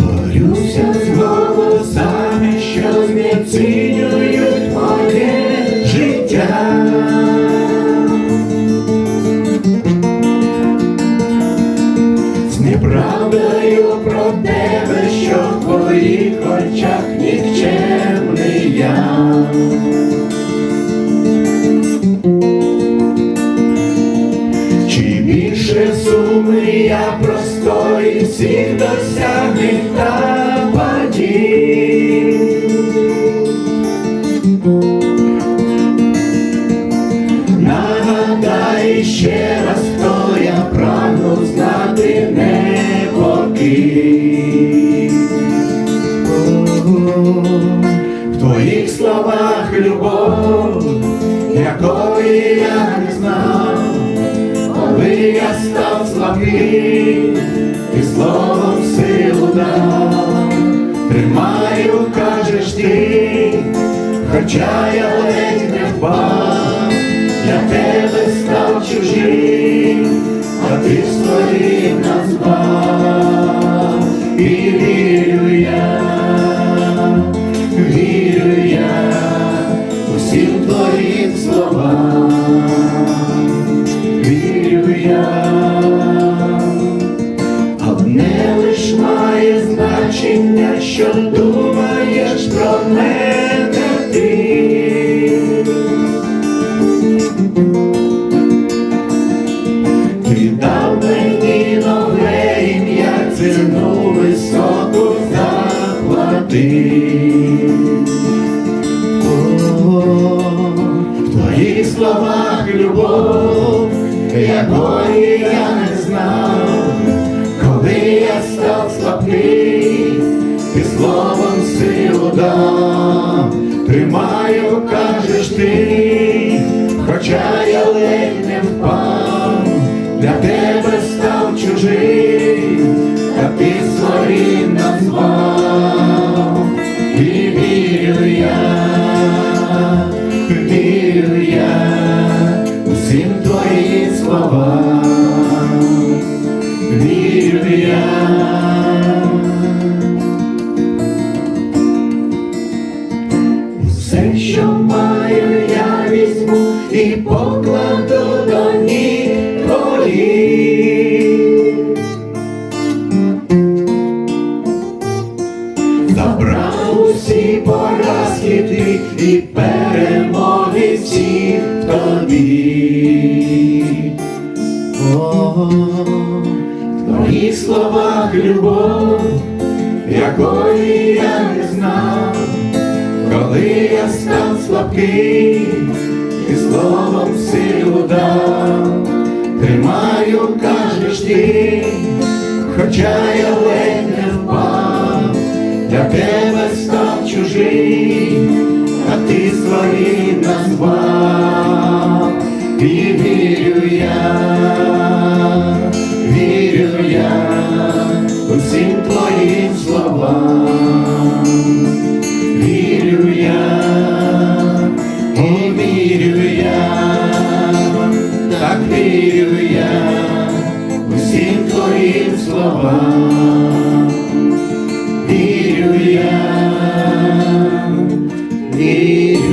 Борюся твоїх очах нікчемний я. Чи більше сумрія простої всіх досягнень та падінь? В твоїх словах любов, якої я не знав, коли я став слабкий, і словом силу дав, тримаю, кажеш ти, хоча я ледь не впав, для тебе став чужим, а ти своїм назвав, що думаєш про мене ти. Ти дав мені нове ім'я, ціну високу заплати. В словах любов, якої я не знав, коли я став слабкий, словом силу дав, тримаю, кажеш ти, хоча я ледь не впав, для тебе став чужим, та ти своїм назвав, і вірю я і покладу до ніг твоїх. Забрав усі поразки ти і перемоги всі в тобі. О, в твоїх словах любов, якої я не знав, коли я став слабкий, і словом силу дам, тримаю, кажеш ти, хоча я ледь не впав, для тебе став чужий, а ти свої назвав, і вірю я, He